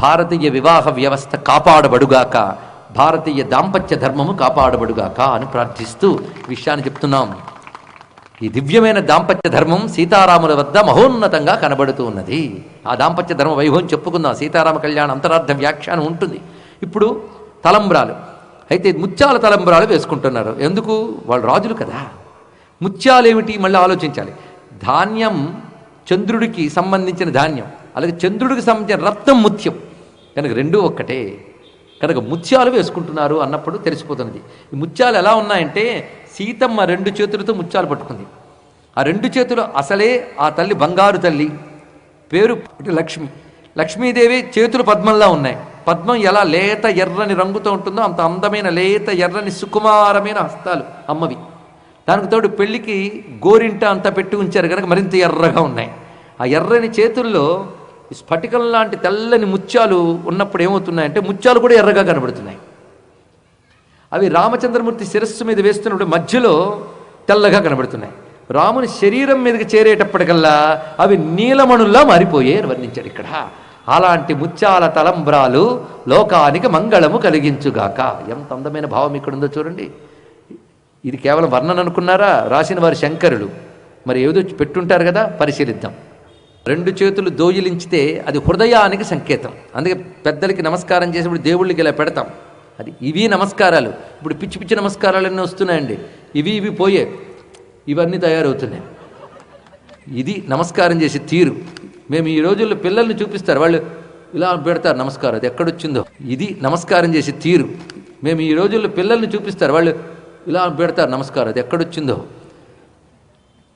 భారతీయ వివాహ వ్యవస్థ కాపాడబడుగాక భారతీయ దాంపత్య ధర్మము కాపాడబడుగాక అని ప్రార్థిస్తూ విషయాన్ని చెప్తున్నాం. ఈ దివ్యమైన దాంపత్య ధర్మం సీతారాముల వద్ద మహోన్నతంగా కనబడుతూ ఉన్నది. ఆ దాంపత్య ధర్మ వైభవం చెప్పుకుందాం. సీతారామ కళ్యాణ అంతరార్థ వ్యాఖ్యానం ఉంటుంది. ఇప్పుడు తలంబ్రాలు. అయితే ముత్యాల తలంబ్రాలు వేసుకుంటున్నారు. ఎందుకు? వాళ్ళు రాజులు కదా. ముత్యాలు ఏమిటి మళ్ళీ ఆలోచించాలి. ధాన్యం చంద్రుడికి సంబంధించిన ధాన్యం. అలాగే చంద్రుడికి సంబంధించిన రత్నం ముత్యం. కనుక రెండూ ఒక్కటే. కనుక ముత్యాలు వేసుకుంటున్నారు అన్నప్పుడు తెలిసిపోతున్నది. ఈ ముత్యాలు ఎలా ఉన్నాయంటే సీతమ్మ రెండు చేతులతో ముత్యాలు పట్టుకుంది. ఆ రెండు చేతులు అసలే ఆ తల్లి బంగారు తల్లి. పేరు లక్ష్మి. లక్ష్మీదేవి చేతులు పద్మంలా ఉన్నాయి. పద్మం ఎలా లేత ఎర్రని రంగుతో ఉంటుందో అంత అందమైన లేత ఎర్రని సుకుమారమైన హస్తాలు అమ్మవి. దానికి తోడు పెళ్ళికి గోరింట అంతా పెట్టి ఉంచారు. కనుక మరింత ఎర్రగా ఉన్నాయి. ఆ ఎర్రని చేతుల్లో ఈ స్ఫటికం లాంటి తెల్లని ముత్యాలు ఉన్నప్పుడు ఏమవుతున్నాయంటే ముత్యాలు కూడా ఎర్రగా కనబడుతున్నాయి. అవి రామచంద్రమూర్తి శిరస్సు మీద వేస్తున్నప్పుడు మధ్యలో తెల్లగా కనబడుతున్నాయి. రాముని శరీరం మీదకి చేరేటప్పటికల్లా అవి నీలమణుల్లా మారిపోయే వర్ణించాడు ఇక్కడ. అలాంటి ముత్యాల తలంబ్రాలు లోకానికి మంగళము కలిగించుగాక. ఎంత అందమైన భావం ఇక్కడ ఉందో చూడండి. ఇది కేవలం వర్ణన అనుకున్నారా? రాసిన వారి శంకరులు. మరి ఏదో పెట్టుంటారు కదా? పరిశీలిద్దాం. రెండు చేతులు దోయిలించితే అది హృదయానికి సంకేతం. అందుకే పెద్దలకి నమస్కారం చేసినప్పుడు దేవుళ్ళకి ఇలా పెడతాం. అది ఇవి నమస్కారాలు. ఇప్పుడు పిచ్చి పిచ్చి నమస్కారాలన్నీ వస్తున్నాయండి. ఇవి ఇవి పోయే. ఇవన్నీ తయారవుతున్నాయి. ఇది నమస్కారం చేసే తీరు. మేము ఈ రోజుల్లో పిల్లల్ని చూపిస్తారు. వాళ్ళు ఇలా పెడతారు నమస్కారం. అది ఎక్కడొచ్చిందో. ఇది నమస్కారం చేసే తీరు. మేము ఈ రోజుల్లో పిల్లల్ని చూపిస్తారు. వాళ్ళు ఇలా పెడతారు నమస్కారం. అది ఎక్కడొచ్చిందో.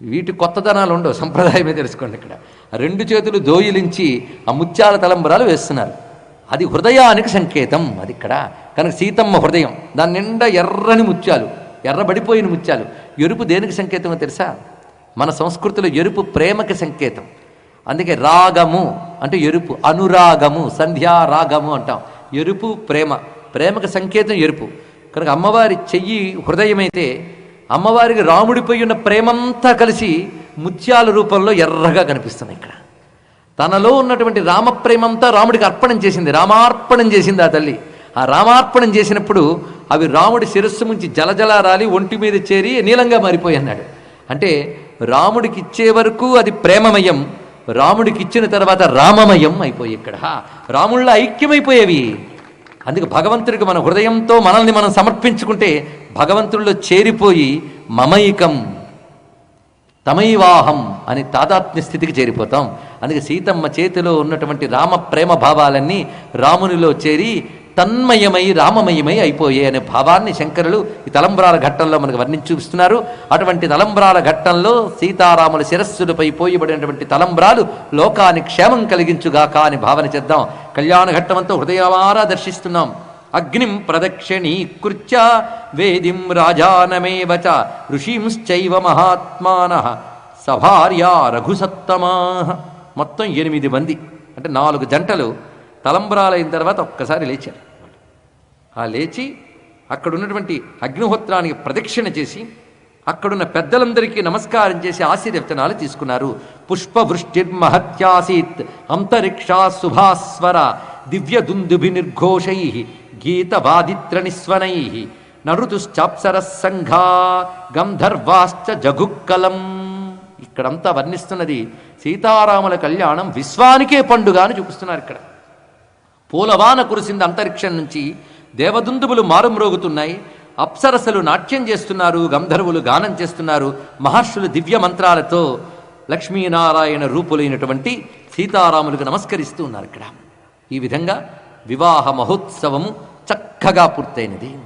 వీటి కొత్తదనాలు ఉండవు సంప్రదాయమే తెలుసుకోండి ఇక్కడ. రెండు చేతులు దోయిలించి ఆ ముత్యాల తలంబరాలు వేస్తున్నారు. అది హృదయానికి సంకేతం అది ఇక్కడ. కనుక సీతమ్మ హృదయం దాని నిండా ఎర్రని ముత్యాలు ఎర్రబడిపోయిన ముత్యాలు. ఎరుపు దేనికి సంకేతమో తెలుసా? మన సంస్కృతిలో ఎరుపు ప్రేమకి సంకేతం. అందుకే రాగము అంటే ఎరుపు అనురాగము సంధ్యారాగము అంటాం. ఎరుపు ప్రేమ ప్రేమకి సంకేతం ఎరుపు. కనుక అమ్మవారి చెయ్యి హృదయమైతే అమ్మవారికి రాముడిపై ఉన్న ప్రేమంతా కలిసి ముత్యాల రూపంలో ఎర్రగా కనిపిస్తుంది ఇక్కడ. తనలో ఉన్నటువంటి రామప్రేమంతా రాముడికి అర్పణం చేసింది రామార్పణం చేసింది ఆ తల్లి. ఆ రామార్పణం చేసినప్పుడు అవి రాముడి శిరస్సు నుంచి జలజల రాలి ఒంటి మీద చేరి నీలంగా మారిపోయి అన్నాడు. అంటే రాముడికి ఇచ్చే వరకు అది ప్రేమమయం రాముడికి ఇచ్చిన తర్వాత రామమయం అయిపోయి ఇక్కడ. రాముళ్ళ ఐక్యమైపోయేవి. అందుకే భగవంతుడికి మన హృదయంతో మనల్ని మనం సమర్పించుకుంటే భగవంతుడిలో చేరిపోయి మమైకం తమైవాహం అని తాదాత్మ్య స్థితికి చేరిపోతాం. అందుకే సీతమ్మ చేతిలో ఉన్నటువంటి రామ ప్రేమ భావాలన్నీ రామునిలో చేరి తన్మయమై రామమయమై అయిపోయే అనే భావాన్ని శంకరులు ఈ తలంబ్రాల ఘట్టంలో మనకు వర్ణించి చూపిస్తున్నారు. అటువంటి తలంబ్రాల ఘట్టంలో సీతారాముల శిరస్సులపై పోయబడినటువంటి తలంబ్రాలు లోకానికి క్షేమం కలిగించుగాక అని భావన చేద్దాం. కళ్యాణ ఘట్టమంతా హృదయవారా దర్శిస్తున్నాం. అగ్నిం ప్రదక్షిణీకృత్య వేదిం రాజానమేవ చ ఋషింశ్చైవ మహాత్మాన సభార్యా రఘుసత్తమా. మొత్తం ఎనిమిది మంది అంటే నాలుగు జంటలు తలంబ్రాలైన తర్వాత ఒక్కసారి లేచారు. ఆ లేచి అక్కడ ఉన్నటువంటి అగ్నిహోత్రానికి ప్రదక్షిణ చేసి అక్కడున్న పెద్దలందరికీ నమస్కారం చేసి ఆశీర్వచనాలు తీసుకున్నారు. పుష్పవృష్టిర్మహత్యాసీత్ అంతరిక్షా శుభాస్వర దివ్య దుందుభి నిర్ఘోషై గీతవాదిత్ర నిస్వనై నరుతుశ్చాప్సర సంఘా గంధర్వాశ్చ జగుక్కలం ఇక్కడంతా వర్ణిస్తున్నది సీతారాముల కళ్యాణం విశ్వానికే పండుగ అని చూపిస్తున్నారు ఇక్కడ. పూలవాన కురిసింది అంతరిక్షం నుంచి దేవదుందుబులు మారుమ్రోగుతున్నాయి అప్సరసలు నాట్యం చేస్తున్నారు గంధర్వులు గానం చేస్తున్నారు మహర్షులు దివ్య మంత్రాలతో లక్ష్మీనారాయణ రూపులైనటువంటి సీతారాములకు నమస్కరిస్తూ ఉన్నారు ఇక్కడ. ఈ విధంగా వివాహ మహోత్సవము చక్కగా పూర్తయినది.